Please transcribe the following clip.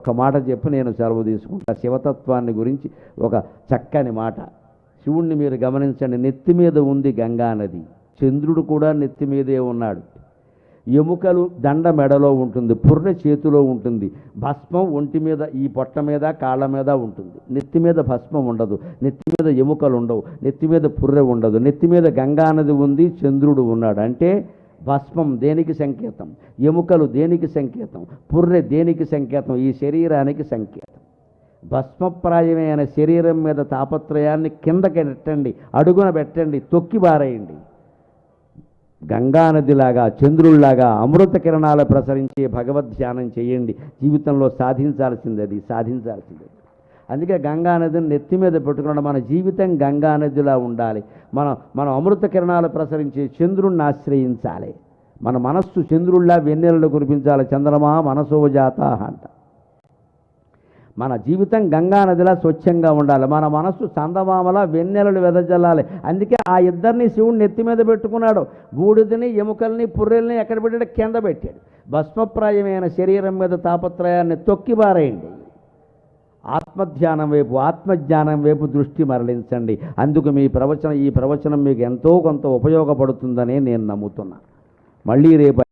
ఒక మాట చెప్పి నేను సెలవు తీసుకుంటా. శివతత్వాన్ని గురించి ఒక చక్కని మాట. శివుణ్ణి మీరు గమనించండి నెత్తి మీద ఉంది గంగా నది. చంద్రుడు కూడా నెత్తి మీదే ఉన్నాడు. ఎముకలు దండ మెడలో ఉంటుంది పుర్రె చేతిలో ఉంటుంది భస్మం ఒంటి మీద ఈ పొట్ట మీద కాళ్ళ మీద ఉంటుంది. నెత్తి మీద భస్మం ఉండదు నెత్తి మీద ఎముకలు ఉండవు నెత్తి మీద పుర్రె ఉండదు నెత్తి మీద గంగానది ఉంది చంద్రుడు ఉన్నాడు. అంటే భస్మం దేనికి సంకేతం? ఎముకలు దేనికి సంకేతం? పుర్రె దేనికి సంకేతం? ఈ శరీరానికి సంకేతం. భస్మప్రాయమైన శరీరం మీద తాపత్రయాన్ని కిందకి నెట్టండి అడుగున పెట్టండి తొక్కి బారేయండి గంగానదిలాగా చంద్రుల్లాగా అమృత కిరణాలు ప్రసరించే భగవద్ ధ్యానం చేయండి. జీవితంలో సాధించాల్సింది అది సాధించాల్సింది. అందుకే గంగానదిని నెత్తి మీద పెట్టుకున్నాడు. మన జీవితం గంగానదిలా ఉండాలి. మనం మనం అమృత కిరణాలు ప్రసరించే చంద్రుణ్ణి ఆశ్రయించాలి. మన మనస్సు చంద్రుల్లా వెన్నెలలు కురిపించాలి. చంద్రమా మనసో జాత అంట. మన జీవితం గంగా నదిలా స్వచ్ఛంగా ఉండాలి. మన మనస్సు చందమామలా వెన్నెలలు వెదజల్లాలి. అందుకే ఆ ఇద్దరిని శివుడు నెత్తి మీద పెట్టుకున్నాడు. బూడిదని ఎముకల్ని పుర్రెల్ని ఎక్కడ పెట్టాడు కింద పెట్టాడు. భస్మప్రాయమైన శరీరం మీద తాపత్రయాన్ని తొక్కిబారేయండి ఆత్మధ్యానం వైపు ఆత్మజ్ఞానం వైపు దృష్టి మరలించండి. అందుకు మీ ప్రవచనం ఈ ప్రవచనం మీకు ఎంతో కొంత ఉపయోగపడుతుందని నేను నమ్ముతున్నాను మళ్ళీ రేపు